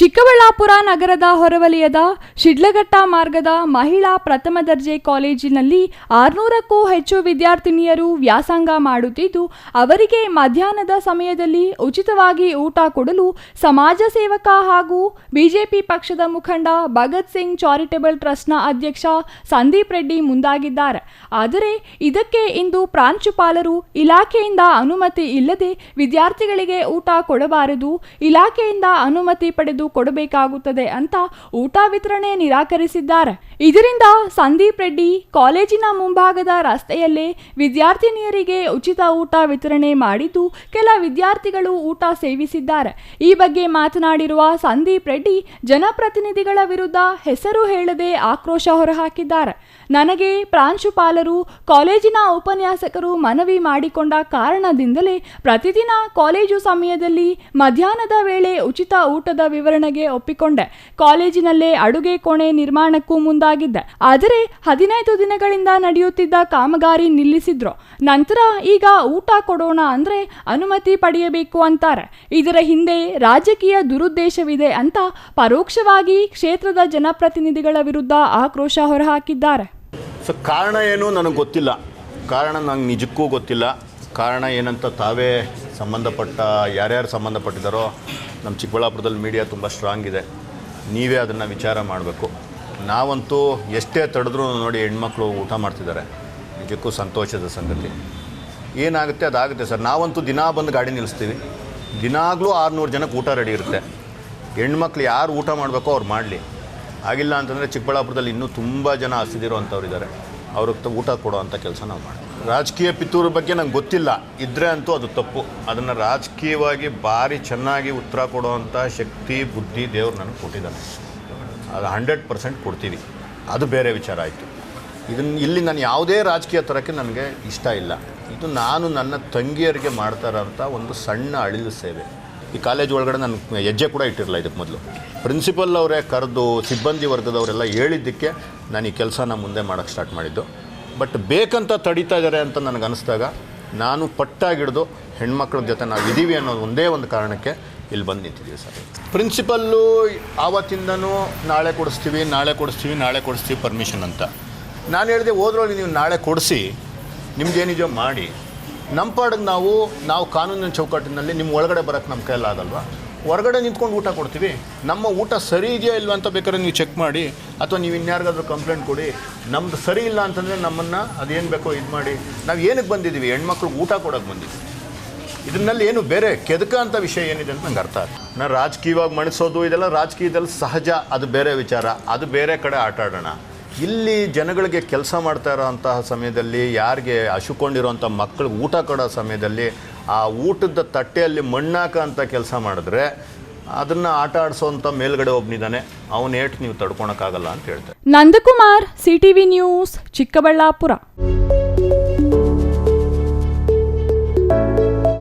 ಚಿಕ್ಕಬಳ್ಳಾಪುರ ನಗರದ ಹೊರವಲಯದ ಶಿಡ್ಲಘಟ್ಟ ಮಾರ್ಗದ ಮಹಿಳಾ ಪ್ರಥಮ ದರ್ಜೆ ಕಾಲೇಜಿನಲ್ಲಿ ಆರುನೂರಕ್ಕೂ ಹೆಚ್ಚು ವಿದ್ಯಾರ್ಥಿನಿಯರು ವ್ಯಾಸಂಗ ಮಾಡುತ್ತಿದ್ದು, ಅವರಿಗೆ ಮಧ್ಯಾಹ್ನದ ಸಮಯದಲ್ಲಿ ಉಚಿತವಾಗಿ ಊಟ ಕೊಡಲು ಸಮಾಜ ಸೇವಕ ಹಾಗೂ ಬಿಜೆಪಿ ಪಕ್ಷದ ಮುಖಂಡ ಭಗತ್ ಸಿಂಗ್ ಚಾರಿಟೇಬಲ್ ಟ್ರಸ್ಟ್ನ ಅಧ್ಯಕ್ಷ ಸಂದೀಪ್ ರೆಡ್ಡಿ ಮುಂದಾಗಿದ್ದಾರೆ. ಆದರೆ ಇದಕ್ಕೆ ಇಂದು ಪ್ರಾಂಶುಪಾಲರು ಇಲಾಖೆಯಿಂದ ಅನುಮತಿ ಇಲ್ಲದೆ ವಿದ್ಯಾರ್ಥಿಗಳಿಗೆ ಊಟ ಕೊಡಬಾರದು, ಇಲಾಖೆಯಿಂದ ಅನುಮತಿ ಪಡೆದು ಕೊಡಬೇಕಾಗುತ್ತದೆ ಅಂತ ಊಟ ವಿತರಣೆ ನಿರಾಕರಿಸಿದ್ದಾರೆ. ಇದರಿಂದ ಸಂದೀಪ್ ರೆಡ್ಡಿ ಕಾಲೇಜಿನ ಮುಂಭಾಗದ ರಸ್ತೆಯಲ್ಲೇ ವಿದ್ಯಾರ್ಥಿನಿಯರಿಗೆ ಉಚಿತ ಊಟ ವಿತರಣೆ ಮಾಡಿದ್ದು ಕೆಲ ವಿದ್ಯಾರ್ಥಿಗಳು ಊಟ ಸೇವಿಸಿದ್ದಾರೆ. ಈ ಬಗ್ಗೆ ಮಾತನಾಡಿರುವ ಸಂದೀಪ್ ರೆಡ್ಡಿ ಜನಪ್ರತಿನಿಧಿಗಳ ವಿರುದ್ಧ ಹೆಸರು ಹೇಳದೆ ಆಕ್ರೋಶ ಹೊರಹಾಕಿದ್ದಾರೆ. ನನಗೆ ಪ್ರಾಂಶುಪಾಲರು, ಕಾಲೇಜಿನ ಉಪನ್ಯಾಸಕರು ಮನವಿ ಮಾಡಿಕೊಂಡ ಕಾರಣದಿಂದಲೇ ಪ್ರತಿದಿನ ಕಾಲೇಜು ಸಮಯದಲ್ಲಿ ಮಧ್ಯಾಹ್ನದ ವೇಳೆ ಉಚಿತ ಊಟದ ವಿವರಣೆಗೆ ಒಪ್ಪಿಕೊಂಡೆ. ಕಾಲೇಜಿನಲ್ಲೇ ಅಡುಗೆ ಕೋಣೆ ನಿರ್ಮಾಣಕ್ಕೂ ಮುಂದಾಗಿದ್ದೆ. ಆದರೆ ಹದಿನೈದು ದಿನಗಳಿಂದ ನಡೆಯುತ್ತಿದ್ದ ಕಾಮಗಾರಿ ನಿಲ್ಲಿಸಿದ್ರು. ನಂತರ ಈಗ ಊಟ ಕೊಡೋಣ ಅಂದ್ರೆ ಅನುಮತಿ ಪಡೆಯಬೇಕು ಅಂತಾರೆ. ಇದರ ಹಿಂದೆ ರಾಜಕೀಯ ದುರುದ್ದೇಶವಿದೆ ಅಂತ ಪರೋಕ್ಷವಾಗಿ ಕ್ಷೇತ್ರದ ಜನಪ್ರತಿನಿಧಿಗಳ ವಿರುದ್ಧ ಆಕ್ರೋಶ ಹೊರಹಾಕಿದ್ದಾರೆ. ಸೊ ಕಾರಣ ಏನು ನನಗೆ ಗೊತ್ತಿಲ್ಲ. ಕಾರಣ ನಂಗೆ ನಿಜಕ್ಕೂ ಗೊತ್ತಿಲ್ಲ. ಕಾರಣ ಏನಂತ ತಾವೇ ಸಂಬಂಧಪಟ್ಟ, ಯಾರ್ಯಾರು ಸಂಬಂಧಪಟ್ಟಿದ್ದಾರೋ ನಮ್ಮ ಚಿಕ್ಕಬಳ್ಳಾಪುರದಲ್ಲಿ ಮೀಡಿಯಾ ತುಂಬ ಸ್ಟ್ರಾಂಗ್ ಇದೆ. ನೀವೇ ಅದನ್ನು ವಿಚಾರ ಮಾಡಬೇಕು. ನಾವಂತೂ ಎಷ್ಟೇ ತಡೆದ್ರೂ ನೋಡಿ ಹೆಣ್ಮಕ್ಳು ಊಟ ಮಾಡ್ತಿದ್ದಾರೆ. ನಿಜಕ್ಕೂ ಸಂತೋಷದ ಸಂಗತಿ. ಏನಾಗುತ್ತೆ ಅದಾಗುತ್ತೆ ಸರ್. ನಾವಂತೂ ದಿನಾ ಬಂದು ಗಾಡಿ ನಿಲ್ಲಿಸ್ತೀವಿ ದಿನಾಗಲೂ ಆರುನೂರು ಜನಕ್ಕೆ ಊಟ ರೆಡಿ ಇರುತ್ತೆ. ಹೆಣ್ಮಕ್ಳು ಯಾರು ಊಟ ಮಾಡಬೇಕೋ ಅವ್ರು ಮಾಡಲಿ. ಆಗಿಲ್ಲ ಅಂತಂದರೆ ಚಿಕ್ಕಬಳ್ಳಾಪುರದಲ್ಲಿ ಇನ್ನೂ ತುಂಬ ಜನ ಹಸಿದಿರೋ ಅಂಥವ್ರು ಇದ್ದಾರೆ ಅವ್ರಿಗೆ ಊಟ ಕೊಡೋ ಅಂಥ ಕೆಲಸ ನಾವು ಮಾಡಿ ರಾಜಕೀಯ ಪಿತೂರ ಬಗ್ಗೆ ನಂಗೆ ಗೊತ್ತಿಲ್ಲ. ಇದ್ದರೆ ಅಂತೂ ಅದು ತಪ್ಪು. ಅದನ್ನು ರಾಜಕೀಯವಾಗಿ ಭಾರಿ ಚೆನ್ನಾಗಿ ಉತ್ತರ ಕೊಡೋವಂಥ ಶಕ್ತಿ, ಬುದ್ಧಿ ದೇವ್ರು ನನಗೆ ಕೊಟ್ಟಿದ್ದಾನೆ. ಅದು ಹಂಡ್ರೆಡ್ ಪರ್ಸೆಂಟ್ ಕೊಡ್ತೀವಿ. ಅದು ಬೇರೆ ವಿಚಾರ ಆಯಿತು. ಇದನ್ನು ಇಲ್ಲಿ ನಾನು ಯಾವುದೇ ರಾಜಕೀಯ ತರಕ್ಕೆ ನನಗೆ ಇಷ್ಟ ಇಲ್ಲ. ಇದು ನಾನು ನನ್ನ ತಂಗಿಯರಿಗೆ ಮಾಡ್ತಾರಂಥ ಒಂದು ಸಣ್ಣ ಅಳಿಲು ಸೇವೆ. ಈ ಕಾಲೇಜ್ ಒಳಗಡೆ ನಾನು ಹೆಜ್ಜೆ ಕೂಡ ಇಟ್ಟಿರಲ್ಲ ಇದಕ್ಕೆ ಮೊದಲು. ಪ್ರಿನ್ಸಿಪಲ್ ಅವರೇ ಕರೆದು, ಸಿಬ್ಬಂದಿ ವರ್ಗದವರೆಲ್ಲ ಹೇಳಿದ್ದಕ್ಕೆ ನಾನು ಈ ಕೆಲಸನ ಮುಂದೆ ಮಾಡೋಕ್ಕೆ ಸ್ಟಾರ್ಟ್ ಮಾಡಿದ್ದು. ಬಟ್ ಬೇಕಂತ ತಡೀತಾ ಇದ್ದಾರೆ ಅಂತ ನನಗೆ ಅನಿಸ್ದಾಗ ನಾನು ಪಟ್ಟಾಗಿಡ್ದು ಹೆಣ್ಮಕ್ಳ ಜೊತೆ ನಾವು ಇದ್ದೀವಿ ಅನ್ನೋದು ಒಂದೇ ಒಂದು ಕಾರಣಕ್ಕೆ ಇಲ್ಲಿ ಬಂದು ನಿಂತಿದ್ದೀವಿ ಸರ್. ಪ್ರಿನ್ಸಿಪಲ್ಲು ಆವತ್ತಿಂದನೂ ನಾಳೆ ಕೊಡಿಸ್ತೀವಿ ನಾಳೆ ಕೊಡಿಸ್ತೀವಿ ನಾಳೆ ಕೊಡಿಸ್ತೀವಿ ಪರ್ಮಿಷನ್ ಅಂತ. ನಾನು ಹೇಳಿದೆ ಹೋದ್ರೊಳಗೆ ನೀವು ನಾಳೆ ಕೊಡಿಸಿ ನಿಮ್ಗೇನಿದೆಯೋ ಮಾಡಿ. ನಮ್ಮ ಪಾಡಿಗೆ ನಾವು ನಾವು ಕಾನೂನಿನ ಚೌಕಟ್ಟಿನಲ್ಲಿ ನಿಮ್ಮ ಒಳಗಡೆ ಬರೋಕ್ಕೆ ನಮ್ಮ ಕೈಯಲ್ಲಿ ಆಗಲ್ವಾ? ಹೊರಗಡೆ ನಿಂತ್ಕೊಂಡು ಊಟ ಕೊಡ್ತೀವಿ. ನಮ್ಮ ಊಟ ಸರಿ ಇದೆಯಾ ಇಲ್ವಾ ಅಂತ ಬೇಕಾದ್ರೆ ನೀವು ಚೆಕ್ ಮಾಡಿ. ಅಥವಾ ನೀವು ಇನ್ಯಾರಿಗಾದ್ರೂ ಕಂಪ್ಲೇಂಟ್ ಕೊಡಿ. ನಮ್ದು ಸರಿ ಇಲ್ಲ ಅಂತಂದರೆ ನಮ್ಮನ್ನು ಅದೇನು ಬೇಕೋ ಇದು ಮಾಡಿ. ನಾವು ಏನಕ್ಕೆ ಬಂದಿದ್ದೀವಿ ಹೆಣ್ಮಕ್ಳಿಗೆ ಊಟ ಕೊಡೋಕೆ ಬಂದಿದ್ದೀವಿ ಇದನ್ನಲ್ಲಿ ಏನು ಬೇರೆ ಕೆದಕ ಅಂತ ವಿಷಯ ಏನಿದೆ ಅಂತ ನಂಗೆ ಅರ್ಥ ಆಗ್ತದೆ ನಾನು ರಾಜಕೀಯವಾಗಿ ಮಣಿಸೋದು ಇದೆಲ್ಲ ರಾಜಕೀಯದಲ್ಲಿ ಸಹಜ, ಅದು ಬೇರೆ ವಿಚಾರ. ಅದು ಬೇರೆ ಕಡೆ ಆಟ ಆಡೋಣ. ಇಲ್ಲಿ ಜನಗಳಿಗೆ ಕೆಲಸ ಮಾಡ್ತಾ ಇರೋಂತಹ ಸಮಯದಲ್ಲಿ, ಯಾರಿಗೆ ಹಸುಕೊಂಡಿರೋಂಥ ಮಕ್ಕಳಿಗೆ ಊಟ ಕೊಡೋ ಸಮಯದಲ್ಲಿ ಆ ಊಟದ ತಟ್ಟೆಯಲ್ಲಿ ಮಣ್ಣಾಕ ಅಂತ ಕೆಲಸ ಮಾಡಿದ್ರೆ ಅದನ್ನ ಆಟ ಆಡಿಸೋಂಥ ಮೇಲ್ಗಡೆ ಒಬ್ಬನಿದ್ದಾನೆ ಅವನ ಏಟ್ ನೀವು ತಡ್ಕೊಳಕ್ಕಾಗಲ್ಲ ಅಂತ ಹೇಳ್ತಾರೆ. Nandakumar CTV news, Chikkaballapura.